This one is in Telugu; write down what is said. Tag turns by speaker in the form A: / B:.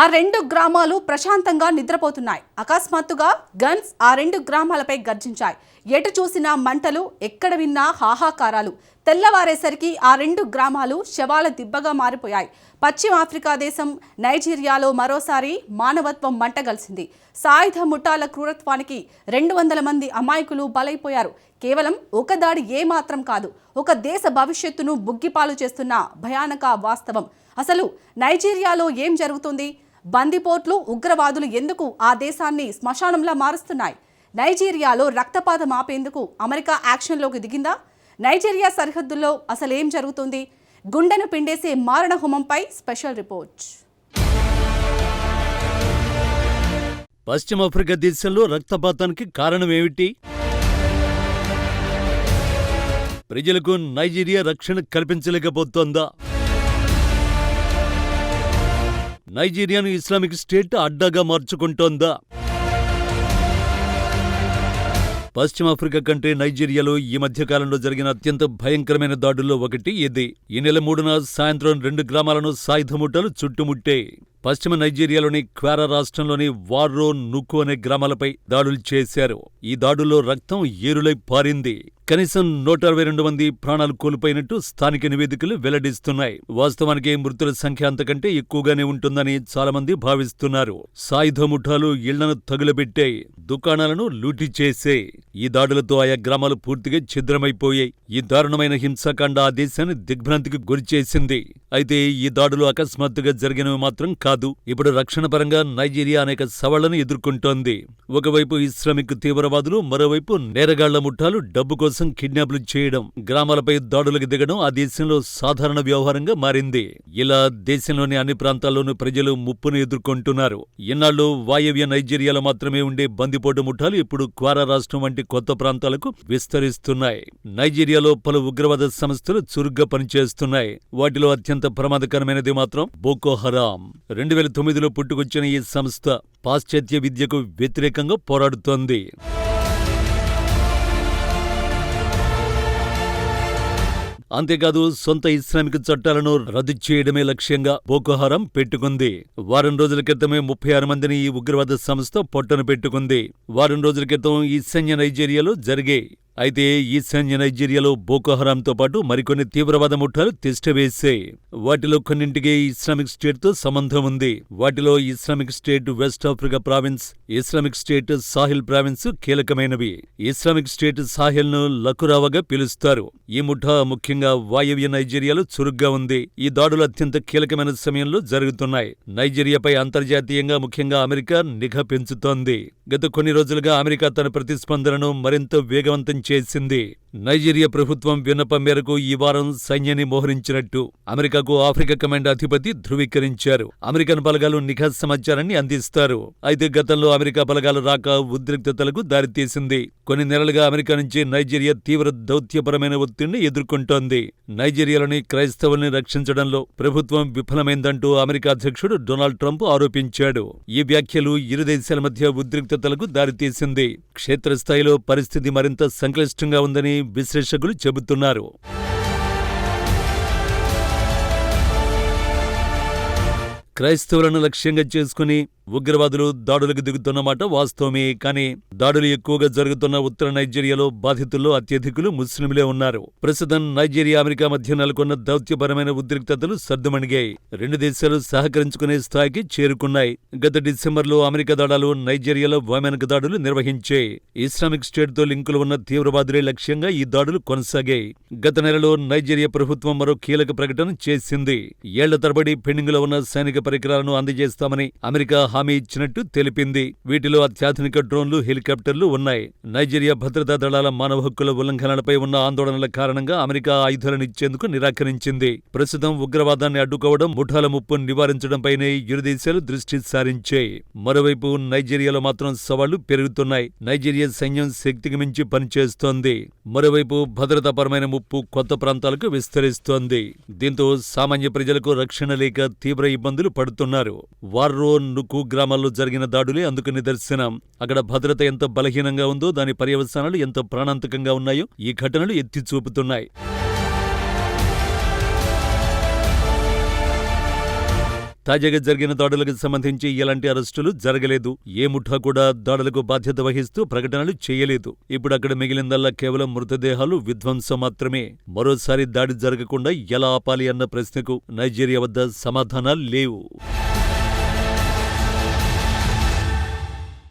A: ఆ రెండు గ్రామాలు ప్రశాంతంగా నిద్రపోతున్నాయి. అకస్మాత్తుగా గన్స్ ఆ రెండు గ్రామాలపై గర్జించాయి. ఎటు చూసినా మంటలు ఎక్కడ విన్నా హాహాకారాలు. తెల్లవారేసరికి ఆ రెండు గ్రామాలు శవాల దిబ్బగా మారిపోయాయి. పశ్చిమ ఆఫ్రికా దేశం నైజీరియాలో మరోసారి మానవత్వం మంటగలిసింది సాయుధ ముఠాల క్రూరత్వానికి రెండు వందల మంది అమాయకులు బలైపోయారు. కేవలం ఒక దాడి ఏమాత్రం కాదు ఒక దేశ భవిష్యత్తును బుగ్గిపాలు చేస్తున్న భయానక వాస్తవం. అసలు నైజీరియాలో ఏం జరుగుతుంది? బందిపోట్లు ఉగ్రవాదులు ఎందుకు ఆ దేశాన్ని శ్మశానంలా మారుస్తున్నాయి? నైజీరియాలో రక్తపాతం ఆపేందుకు అమెరికా యాక్షన్లోకి దిగిందా? నైజీరియా సరిహద్దుల్లో అసలేం జరుగుతుంది? గుండెను పిండేసే మారణ హోమంపై స్పెషల్ రిపోర్ట్.
B: పశ్చిమాఫ్రికా దేశంలో రక్తపాతానికి కారణమేమిటి ప్రజలకు నైజీరియా రక్షణ కల్పించలేకపోతోందా? నైజీరియాను ఇస్లామిక్ స్టేట్ అడ్డాగా మార్చుకుంటోందా? పశ్చిమాఫ్రికా కంటే నైజీరియాలో ఈ మధ్య కాలంలో జరిగిన అత్యంత భయంకరమైన దాడుల్లో ఒకటి ఇది. ఈ నెల మూడున సాయంత్రం రెండు గ్రామాలను సాయుధ ముఠాలు చుట్టుముట్టే పశ్చిమ నైజీరియాలోని క్వారా రాష్ట్రంలోని వార్రో నుక్కు అనే గ్రామాలపై దాడులు చేశారు. ఈ దాడుల్లో రక్తం ఏరులై పారింది. కనీసం నూట అరవై రెండు మంది ప్రాణాలు కోల్పోయినట్టు స్థానిక నివేదికలు వెల్లడిస్తున్నాయి. వాస్తవానికి మృతుల సంఖ్య అంతకంటే ఎక్కువగానే ఉంటుందని చాలామంది భావిస్తున్నారు. సాయుధ ముఠాలు ఇళ్ళను తగులబెట్టే దుకాణాలను లూటి చేసే ఈ దాడులతో ఆయా గ్రామాలు పూర్తిగా ఛిద్రమైపోయాయి. ఈ దారుణమైన హింసాకాండ ఆ దేశాన్ని దిగ్భ్రాంతికి గురిచేసింది. అయితే ఈ దాడులు అకస్మాత్తుగా జరిగినవి మాత్రం కాదు. ఇప్పుడు రక్షణ పరంగా నైజీరియా అనేక సవాళ్ళను ఎదుర్కొంటోంది. ఒకవైపు ఇస్లామిక్ తీవ్రవాదులు మరోవైపు నేరగాళ్ళ ముఠాలు డబ్బు కోసం కిడ్నాప్లు చేయడం. గ్రామాలపై దాడులకు దిగడం ఆ దేశంలో సాధారణ వ్యవహారంగా మారింది. ఇలా దేశంలోని అన్ని ప్రాంతాల్లోనూ ప్రజలు ముప్పును ఎదుర్కొంటున్నారు. ఇన్నాళ్ళు వాయవ్య నైజీరియాలో మాత్రమే ఉండే బందిపోటు ముఠాలు ఇప్పుడు క్వారా రాష్ట్రం వంటి కొత్త ప్రాంతాలకు విస్తరిస్తున్నాయి. నైజీరియాలో పలు ఉగ్రవాద సంస్థలు చురుగ్గా పనిచేస్తున్నాయి. వాటిలో అత్యంత ప్రమాదకరమైనది మాత్రం బోకో హరాం రెండు వేల తొమ్మిదిలో పుట్టుకొచ్చిన ఈ సంస్థ పాశ్చాత్య విద్యకు వ్యతిరేకంగా పోరాడుతోంది. అంతేకాదు సొంత ఇస్లామిక్ చట్టాలను రద్దు చేయడమే లక్ష్యంగా బోకోహారం పెట్టుకుంది. వారం రోజుల క్రితమే ముప్పై ఆరు మందిని ఈ ఉగ్రవాద సంస్థ పొట్టను పెట్టుకుంది. వారం రోజుల క్రితం ఈశాన్య నైజీరియాలో జరిగే అయితే ఈశాన్య నైజీరియాలో బోకోహరాంతో పాటు మరికొన్ని తీవ్రవాద ముఠాలు తిష్టవేశాయి వాటిలో కొన్నింటికి ఇస్లామిక్ స్టేట్తో సంబంధం ఉంది. వాటిలో Islamic State West Africa Province Islamic State Sahel Province కీలకమైనవి. Islamic state సాహిల్ను లకురావగా పిలుస్తారు. ఈ ముఠా ముఖ్యంగా వాయవ్య నైజీరియాలో చురుగ్గా ఉంది. ఈ దాడులు అత్యంత కీలకమైన సమయంలో జరుగుతున్నాయి. నైజీరియాపై అంతర్జాతీయంగా ముఖ్యంగా అమెరికా నిఘా పెంచుతోంది. గత కొన్ని రోజులుగా అమెరికా తన ప్రతిస్పందనను మరింత వేగవంతం చేసింది. నైజీరియా ప్రభుత్వం విన్నపం మేరకు ఈ వారం సైన్యాన్ని మోహరించినట్టు అమెరికాకు ఆఫ్రికా కమాండ్ అధిపతి ధృవీకరించారు. అమెరికన్ బలగాలు నిఘా సమాచారాన్ని అందిస్తారు. అయితే గతంలో అమెరికా బలగాలు రాక ఉద్రిక్తతలకు దారితీసింది కొన్ని నెలలుగా అమెరికా నుంచి నైజీరియా తీవ్ర దౌత్యపరమైన ఒత్తిడిని ఎదుర్కొంటోంది. నైజీరియాలోని క్రైస్తవుల్ని రక్షించడంలో ప్రభుత్వం విఫలమైందంటూ అమెరికా అధ్యక్షుడు డొనాల్డ్ ట్రంప్ ఆరోపించాడు. ఈ వ్యాఖ్యలు ఇరు దేశాల మధ్య ఉద్రిక్తతలకు దారితీసింది క్షేత్రస్థాయిలో పరిస్థితి మరింత సంక్లిష్టంగా ఉందని విశ్లేషకులు చెబుతున్నారు. క్రైస్తవులను లక్ష్యంగా చేసుకుని ఉగ్రవాదులు దాడులకు దిగుతున్నమాట వాస్తవమే కానీ దాడులు ఎక్కువగా జరుగుతున్న ఉత్తర నైజీరియాలో బాధితుల్లో అత్యధికులు ముస్లింలే ఉన్నారు. ప్రస్తుతం నైజీరియా అమెరికా మధ్య నెలకొన్న దౌత్యపరమైన ఉద్రిక్తతలు సర్దుమణిగాయి. రెండు దేశాలు సహకరించుకునే స్థాయికి చేరుకున్నాయి. గత డిసెంబర్లో అమెరికా దళాలు నైజీరియాలో వైమానిక దాడులు నిర్వహించాయి. ఇస్లామిక్ స్టేట్తో లింకులు ఉన్న తీవ్రవాదులే లక్ష్యంగా ఈ దాడులు కొనసాగాయి. గత నెలలో నైజీరియా ప్రభుత్వం మరో కీలక ప్రకటన చేసింది. ఏళ్ళ తరబడి పెండింగ్లో ఉన్న సైనిక పరికరాలను అందజేస్తామని అమెరికా హామీ ఇచ్చినట్టు తెలిపింది. వీటిలో అత్యాధునిక డ్రోన్లు హెలికాప్టర్లు ఉన్నాయి. నైజీరియా భద్రతా దళాల మానవ హక్కుల ఉల్లంఘనలపై ఉన్న ఆందోళనల కారణంగా అమెరికా ఆయుధాలను ఇచ్చేందుకు నిరాకరించింది. ప్రస్తుతం ఉగ్రవాదాన్ని అడ్డుకోవడం ముఠాల ముప్పు నివారించడంపైనే ఇరు దేశాలు దృష్టి సారించాయి. మరోవైపు నైజీరియాలో మాత్రం సవాళ్ళు పెరుగుతున్నాయి. నైజీరియా సైన్యం శక్తికి మించి పనిచేస్తోంది. మరోవైపు భద్రతాపరమైన ముప్పు కొత్త ప్రాంతాలకు విస్తరిస్తోంది. దీంతో సామాన్య ప్రజలకు రక్షణ లేక తీవ్ర ఇబ్బందులు పడుతున్నారు. వార్రో నుకు గ్రామాల్లో జరిగిన దాడులే అందుకు నిదర్శనం. అక్కడ భద్రత ఎంత బలహీనంగా ఉందో దాని పర్యవసానాలు ఎంత ప్రాణాంతకంగా ఉన్నాయో ఈ ఘటనలు ఎత్తి చూపుతున్నాయి. తాజాగా జరిగిన దాడులకు సంబంధించి ఎలాంటి అరెస్టులు జరగలేదు. ఏ ముఠా కూడా దాడులకు బాధ్యత వహిస్తూ ప్రకటనలు చేయలేదు. ఇప్పుడు అక్కడ మిగిలిందల్లా కేవలం మృతదేహాలు విధ్వంసం మాత్రమే. మరోసారి దాడి జరగకుండా ఎలా ఆపాలి అన్న ప్రశ్నకు నైజీరియా వద్ద సమాధానాలు లేవు.